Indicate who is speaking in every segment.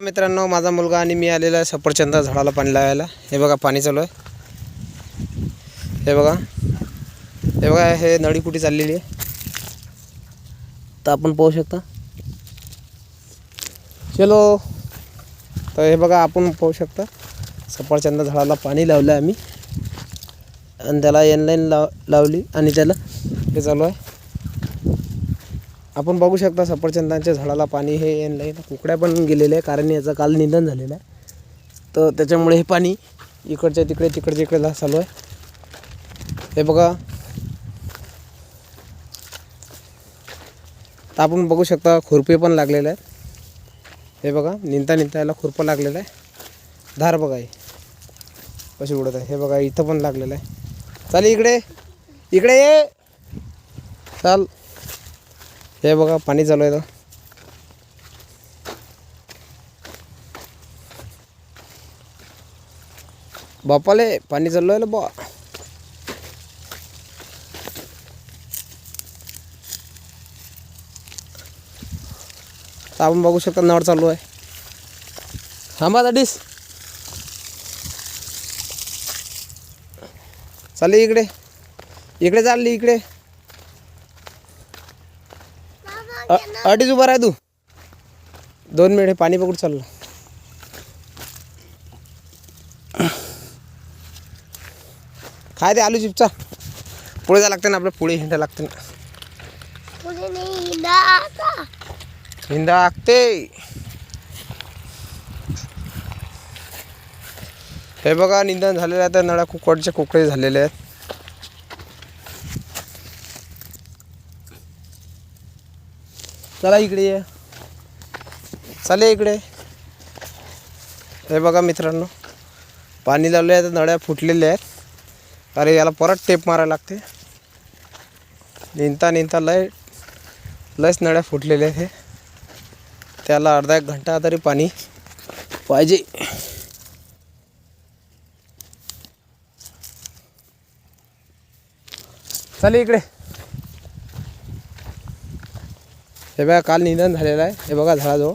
Speaker 1: मित्रांनो माझा मुलगा आणि मी आलेला आहे सफरचंदा झाडाला पाणी लावायला. हे बघा पाणी चालू आहे. हे बघा. हे बघा हे नळी कुठे चाललेली आहे. तर आपण पाहू शकता. चलो तर हे बघा आपण पाहू शकता. सफरचंदा झाडाला पाणी लावलं आहे आम्ही. आणि त्याला एनलाईन लाव लावली आणि त्याला हे चालू आहे. आपण बघू शकता सफरचंदांच्या झाडाला पाणी हे येणं नाही कुकड्या पण गेलेले आहे कारण याचं काल निधन झालेलं आहे. तर त्याच्यामुळे हे पाणी इकडच्या तिकडे तिकडच्या इकडे चालू आहे. हे बघा. तर आपण बघू शकता खुरपे पण लागलेले आहेत. हे बघा निंता निंता याला खुरपं लागलेलं आहे. धार बघा ही. कशी उडत आहे. हे बघा इथं पण लागलेलं आहे. चाल इकडे. इकडे ये. चाल. हे बघा पाणी चालू आहे बापाले पाणी चालू आहे बा तर आपण बघू शकता नळ चालू आहे. थांबा दाडीस चालली इकडे. इकडे चालली इकडे. अ- अडीच उभा राह तू. दोन मिनिट हे पाणी पकडून चाललं. काय ते आलू चिपचा. पुढे जा लागते ना आपल्या पुढे हिंडा लागते ना.
Speaker 2: पुढे नाही दादा
Speaker 1: हिंडा लागते. हे बघा निंदन झालेलं आहे. तर नळ्या कुकडचे कुकडे झालेले आहेत. चला इकडे ये. चाले इकडे. हे बघा मित्रांनो पाणी लावले आहे तर नळ्या फुटलेल्या आहेत. अरे याला परत टेप मारायला लागते. निंता निंता लय लयच नळ्या फुटलेल्या आहेत हे. त्याला अर्धा एक घंटा तरी पाणी पाहिजे. चालेल इकडे. हे बघा काल निधन झालेलं आहे. हे बघा झाडाजवळ.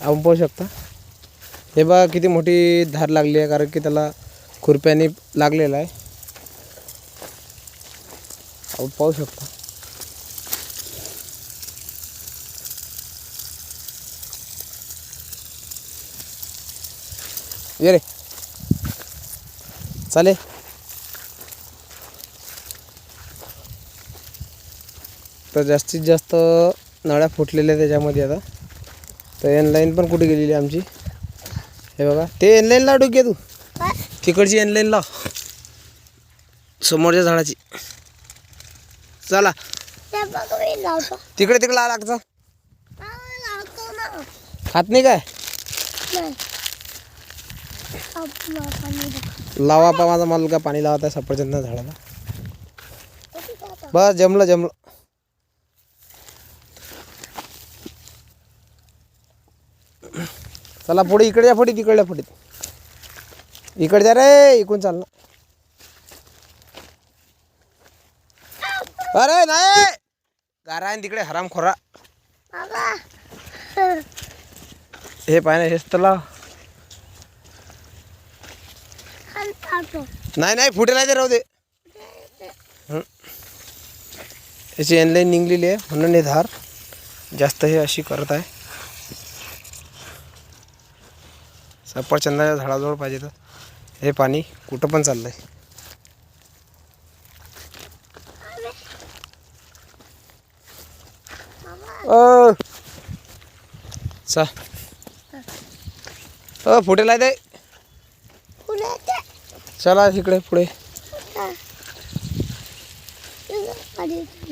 Speaker 1: आपण पाहू शकता. हे बघा किती मोठी धार लागली आहे कारण की त्याला खुरप्याने लागलेलं आहे. आपण पाहू शकता. ये रे. चालेल. तर जास्तीत जास्त नळ्या फुटलेल्या त्याच्यामध्ये आता. तर एन लाईन पण कुठे गेलेली आहे आमची? हे बघा. ते एन लाईन लाव तू. तिकडची एन लाईन लाव समोरच्या झाडाची. चला. तिकडे तिकडे लावा लागतं खात नाही काय? लावा पा माझा मुलगा पाणी लावत आहे सफरचंद झाडाला. बस जमलं जमलं. चला पुढे इकडे जा पुढे तिकडल्या पुढे. इकडे जा रे इकडून चाल ना. अरे नाही! गारा आहे तिकडे हराम खोरा हे ना हेच
Speaker 2: टाकतो.
Speaker 1: नाही नाही फुटेल आहे ते राहू दे. याची एनलाईन निघलेली आहे म्हणून हे धार जास्त हे अशी करत आहे. सफरचंदाच्या झाडाजवळ पाहिजे तर. हे पाणी कुठं पण चाललं आहे ओ चा. अ फुटेल आहे ते चला इकडे पुढे.